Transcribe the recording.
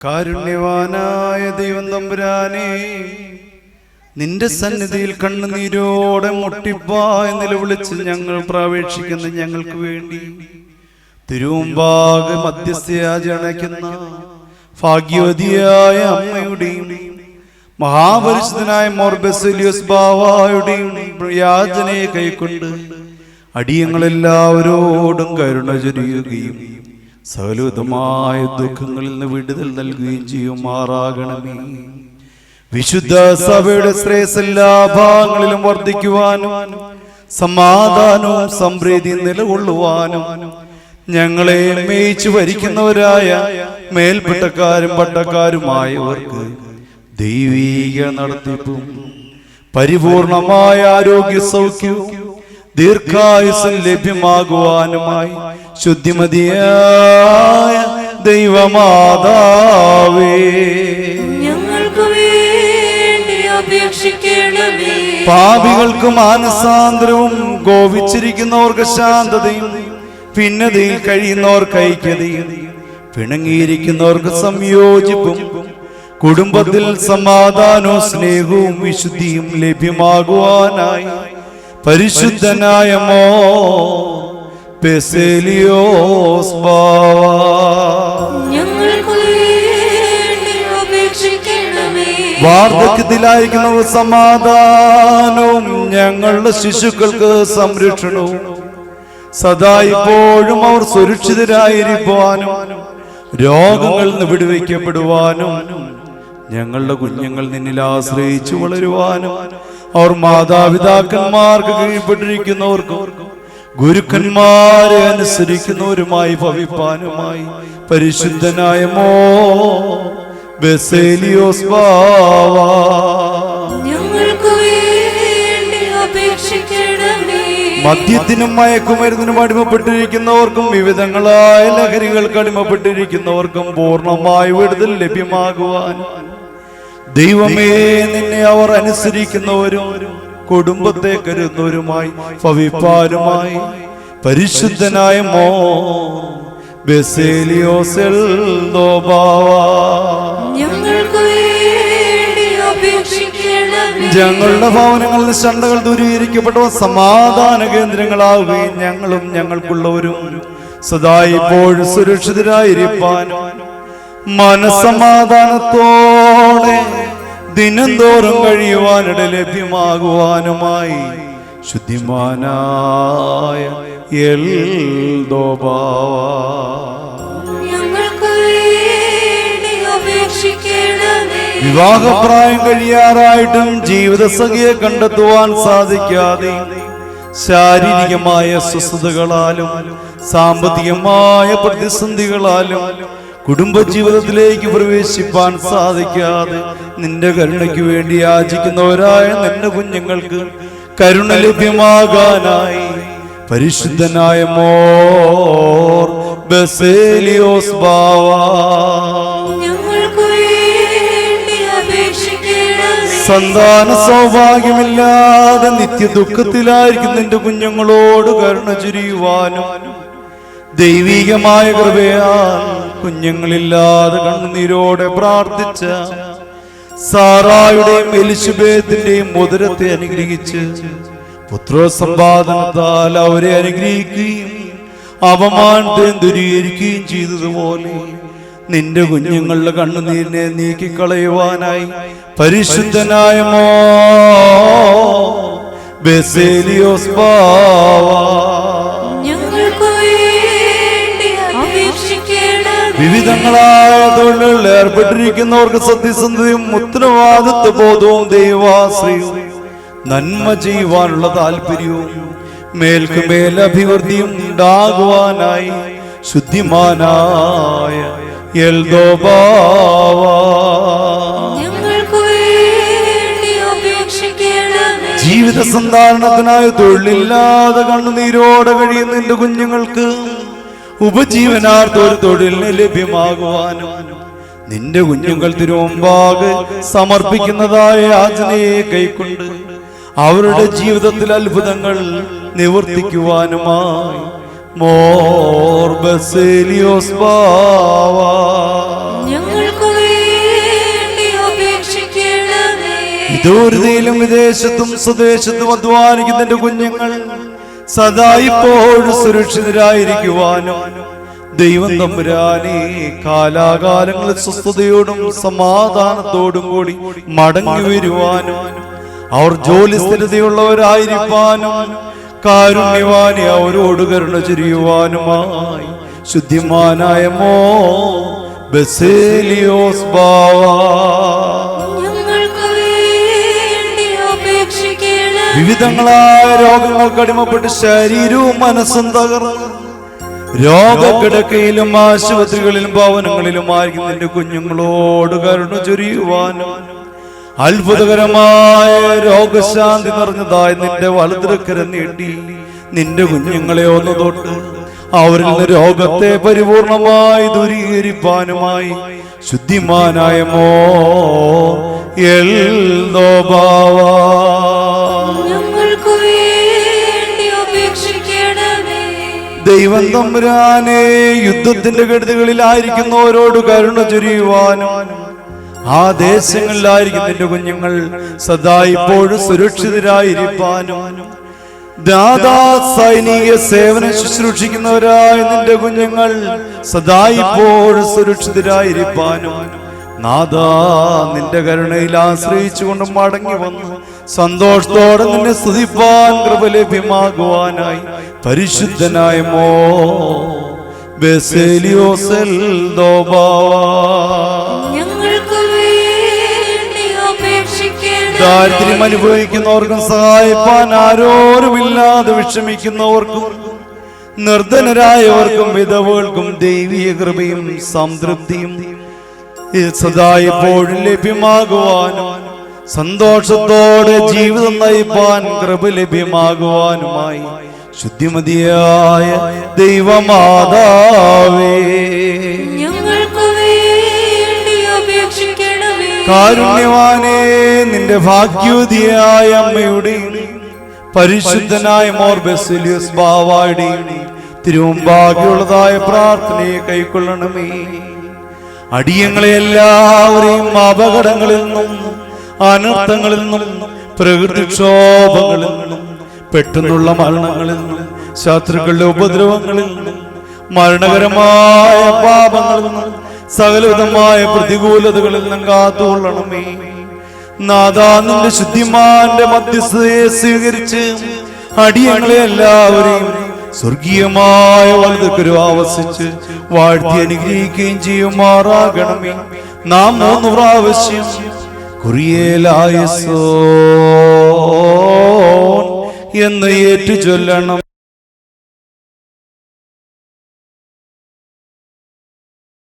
കാരുണ്യവാനായ ദൈവം തമ്പുരാനെ നിന്റെ സന്നിധിയിൽ കണ്ണുനീരോടെ മുട്ടിപ്പാ എന്ന് വിളിച്ച് ഞങ്ങൾ പ്രവേശിക്കുന്ന ഞങ്ങൾക്ക് വേണ്ടി. തിരുവമ്പാക മധ്യസ്ഥയാചണയ്ക്കുന്ന ഭാഗ്യവതിയായ അമ്മയുടെയും മഹാപരിശുദ്ധനായ മോർബെസലിയോസ് ബാവായുടെയും യാചനയെ കൈക്കൊണ്ട് അടിയങ്ങളെല്ലാവരോടും കരുണ ചൊരിയുകയും സകലവിധമായ ദുഃഖങ്ങളിൽ നിന്ന് വിടുതൽ നൽകുകയും ചെയ്യുമാറാകണമേ വിശുദ്ധ സഭയുടെ ശ്രേയസ് എല്ലാ ഭാഗങ്ങളിലും വർദ്ധിക്കുവാനും സമാധാനവും സമൃദ്ധി നിലകൊള്ളുവാനും ഞങ്ങളെ മേയിച്ചു ഭരിക്കുന്നവരായ മേൽപ്പെട്ടക്കാരും പട്ടക്കാരുമായവർക്ക് ദൈവീക നടത്തിപ്പും പരിപൂർണമായ ആരോഗ്യ സൗഖ്യവും ദീർഘായുസം ലഭ്യമാകുവാനുമായി ശുദ്ധിമതിയായ ദൈവമാതാവേ. ഞങ്ങൾക്ക് വേണ്ടി അപേക്ഷിക്കണമേ. പാപികൾക്ക് മാനസാന്തരവും ഗോപിച്ചിരിക്കുന്നവർക്ക് ശാന്തതയും ഭിന്നതയിൽ കഴിയുന്നവർക്ക് ഐക്യതയും പിണങ്ങിയിരിക്കുന്നവർക്ക് സംയോജിപ്പും കുടുംബത്തിൽ സമാധാനവും സ്നേഹവും വിശുദ്ധിയും ലഭ്യമാകുവാനായി പരിശുദ്ധനായ മോ അപേക്ഷിക്കണമേ വാർദ്ധക്യത്തിലായിരിക്കുന്നവർ സമാധാനവും ഞങ്ങളുടെ ശിശുക്കൾക്ക് സംരക്ഷണവും സദാ ഇപ്പോഴും അവർ സുരക്ഷിതരായിരിക്കുവാനും രോഗങ്ങളിൽ നിന്ന് വിടുവയ്ക്കപ്പെടുവാനും ഞങ്ങളുടെ കുഞ്ഞുങ്ങൾ നിന്നിൽ ആശ്രയിച്ചു വളരുവാനും അവർ മാതാപിതാക്കന്മാർക്ക് കീഴ്പ്പെട്ടിരിക്കുന്നവർക്കും ഗുരുക്കന്മാരെ അനുസരിക്കുന്നവരുമായി ഭവിപ്പാനുമായി പരിശുദ്ധനായ മോ ബസേലിയോസ് മദ്യത്തിനും മയക്കുമരുന്നിനും അടിമപ്പെട്ടിരിക്കുന്നവർക്കും വിവിധങ്ങളായ ലഹരികൾക്ക് അടിമപ്പെട്ടിരിക്കുന്നവർക്കും പൂർണമായി വിടുതൽ ലഭ്യമാകുവാൻ. ദൈവമേ നിന്നെ അവർ അനുസരിക്കുന്നവരും കുടുംബത്തെ കരുതുന്നവരുമായി ഭവിപ്പാരുമായി. പരിശുദ്ധനായ മോ ബെസേലിയോസെൽ ഞങ്ങളുടെ ഭവനങ്ങളിൽ ശണ്ടകൾ ദൂരീകരിക്കപ്പെട്ടവ സമാധാന കേന്ദ്രങ്ങളാവുകയും ഞങ്ങളും ഞങ്ങൾക്കുള്ളവരും സദാ ഇപ്പോഴും സുരക്ഷിതരായിരിക്കാനും മനസമാധാനത്തോടെ ദിനംതോറും കഴിയുവാനിട ലഭ്യമാകുവാനുമായി ശുദ്ധിമാനായ എൽ വിവാഹപ്രായം കഴിയാറായിട്ടും ജീവിതസഖിയെ കണ്ടെത്തുവാൻ സാധിക്കാതെ ശാരീരികമായ സ്വസ്ഥതകളാലും സാമ്പത്തികമായ പ്രതിസന്ധികളാലും കുടുംബജീവിതത്തിലേക്ക് പ്രവേശിപ്പാൻ സാധിക്കാതെ നിന്റെ കരുണയ്ക്ക് വേണ്ടി യാചിക്കുന്നവരായ നിന്റെ കുഞ്ഞുങ്ങൾക്ക് കരുണ ലഭ്യമാകാനായി. പരിശുദ്ധനായ മോർ ബസേലിയോസ് ബാവാ. സന്താന സൗഭാഗ്യമില്ലാതെ നിത്യ ദുഃഖത്തിലായിരിക്കും നിന്റെ കുഞ്ഞുങ്ങളോട് കരുണ ചുരിയുവാനും ദൈവികമായ കൃപയാൽ കുഞ്ഞുങ്ങളില്ലാതെ കണ്ണുനീരോടെ പ്രാർത്ഥിച്ച സാറായുടെയും എലിശുബേത്തിന്റെയും മുതിരത്തെ അനുഗ്രഹിച്ച് പുത്രോസമ്പാദനത്താൽ അവരെ അനുഗ്രഹിക്കുകയും അപമാനത്തെ ദുരീകരിക്കുകയും ചെയ്തതുപോലെ നിന്റെ കുഞ്ഞുങ്ങളുടെ കണ്ണുനീരിനെ നീക്കിക്കളയുവാനായി പരിശുദ്ധനായ മോ ബെസേലിയോസ് വിവിധങ്ങളായ തൊഴിലുകളിൽ ഏർപ്പെട്ടിരിക്കുന്നവർക്ക് സത്യസന്ധതയും ഉത്തരവാദിത്വ ബോധവും ദൈവാശ്രയവും നന്മ ചെയ്യുവാനുള്ള താല്പര്യവും മേൽക്കുമേൽ അഭിവൃദ്ധിയും ഉണ്ടാകുവാനായി ശുദ്ധിമാനായ ജീവിത സന്ധാരണത്തിനായി തൊഴിലില്ലാതെ കണ്ണുനീരോടെ കഴിയുന്ന എന്റെ കുഞ്ഞുങ്ങൾക്ക് ഉപജീവനാർത്ഥ ഒരു തൊഴിലിന് ലഭ്യമാകുവാനും നിന്റെ കുഞ്ഞുങ്ങൾ തിരുവമ്പാകെ സമർപ്പിക്കുന്നതായ യാചനയെ കൈക്കൊണ്ട് അവരുടെ ജീവിതത്തിൽ അത്ഭുതങ്ങൾ നിവർത്തിക്കുവാനുമായി. മോർ ബസേലിയോസ് ഇതോരുതയിലും വിദേശത്തും സ്വദേശത്തും അധ്വാനിക്കുന്ന കുഞ്ഞുങ്ങൾ സദാ ഇപ്പോഴും സുരക്ഷിതരായിരിക്കുവാനും ദൈവം തമ്പുരാനെ കാലാകാലങ്ങളിൽ സ്വസ്ഥതയോടും സമാധാനത്തോടും കൂടി മടങ്ങി വരുവാനും അവർ ജോലി സ്ഥിരതയുള്ളവരായിരിക്കാനും കാരുണ്യവാനെ അവരോട് കരുണ ചെരിയുവാനുമായി ശുദ്ധിമാനായ മോ ബസേലിയോസ് ബാവാ. വിവിധങ്ങളായ രോഗങ്ങൾക്ക് അടിമപ്പെട്ട് ശരീരവും മനസ്സും തകർന്നു. രോഗക്കിടക്കയിലും ആശുപത്രികളിലും ഭവനങ്ങളിലുമായിരിക്കും നിന്റെ കുഞ്ഞുങ്ങളോട് കരുണ ചൊരിയുവാനും അത്ഭുതകരമായ രോഗശാന്തി നിറഞ്ഞതായി നിന്റെ വലതുരക്കര നീട്ടി. നിന്റെ കുഞ്ഞുങ്ങളെ ഒന്ന് തൊട്ട് അവരിൽ നിന്ന് രോഗത്തെ പരിപൂർണമായി ദൂരീകരിപ്പാനുമായി. ശുദ്ധിമാനായ മോ എൽ ദോബാവാ ദൈവം തമ്പുരാനെ യുദ്ധത്തിന്റെ കെടുതികളിലായിരിക്കുന്നവരോട് കരുണ ചൊരിയുവാനും ആ ദേശങ്ങളിലായിരിക്കും നിന്റെ കുഞ്ഞുങ്ങൾ സദാ ഇപ്പോഴും സുരക്ഷിതരായിരിക്കാനും ദാദാ സൈനിക സേവന ശുശ്രൂഷിക്കുന്നവരായ നിന്റെ കുഞ്ഞുങ്ങൾ സദാ ഇപ്പോഴും സുരക്ഷിതരായിരിക്കാനും നാദാ നിന്റെ കരുണയിൽ ആശ്രയിച്ചുകൊണ്ട് മടങ്ങി വന്നു. സന്തോഷത്തോടെ നിന്നെ സ്തുതിപ്പാൻ കൃപ ലഭ്യമാകുവാനായി. പരിശുദ്ധനായ മോ ബെസേലിയോസെൽ ദാരിദ്ര്യം അനുഭവിക്കുന്നവർക്കും സഹായിപ്പാൻ ആരോരുമില്ലാതെ വിഷമിക്കുന്നവർക്കും നിർധനരായവർക്കും വിധവകൾക്കും ദൈവീയ കൃപയും സംതൃപ്തിയും സദാ എപ്പോഴും ലഭ്യമാകുവാനും സന്തോഷത്തോടെ ജീവിതം നയിപ്പാൻ കൃപ ലഭ്യമാകുവാനുമായി ശുദ്ധിമതിയായ ദൈവമാതാവേ. ഞങ്ങൾക്ക് വേണ്ടി അപേക്ഷിക്കണമേ. കാരുണ്യവാനേ നിന്റെ ഭാഗ്യവതിയായ അമ്മയുടെ പരിശുദ്ധനായ മോർബെസിലിയസ് ബാവാടി തിരുവമ്പാകിയുള്ളതായ പ്രാർത്ഥനയെ കൈക്കൊള്ളണമേ. അടിയങ്ങളെ എല്ലാവരെയും അപകടങ്ങളിൽ നിന്നും അനർത്ഥങ്ങളിൽ നിന്നും പ്രകൃതിക്ഷോഭങ്ങളിൽ നിന്നും പെട്ടെന്നുള്ള മരണങ്ങളിൽ നിന്നും ശത്രുക്കളുടെ ഉപദ്രവങ്ങളിൽ നിന്നും മരണകരമായ പാപങ്ങളിൽ നിന്നും സകലവിധമായ പ്രതികൂലതകളിൽ നിന്നും കാത്തുകൊള്ളണമേ. നാദാനന്റെ ശുദ്ധിമാന്റെ മധ്യസ്ഥതയെ സ്വീകരിച്ച് അടിയങ്ങളെ എല്ലാവരെയും സ്വർഗീയമായ വലുതൊക്കെ ആവസിച്ച് വാഴ്ത്തി അനുഗ്രഹിക്കുകയും ചെയ്യുമാറാകണമേ. നാം മൂന്ന് പ്രാവശ്യം കുറിയേലായസോ എന്ന് ഏറ്റു ചൊല്ലണം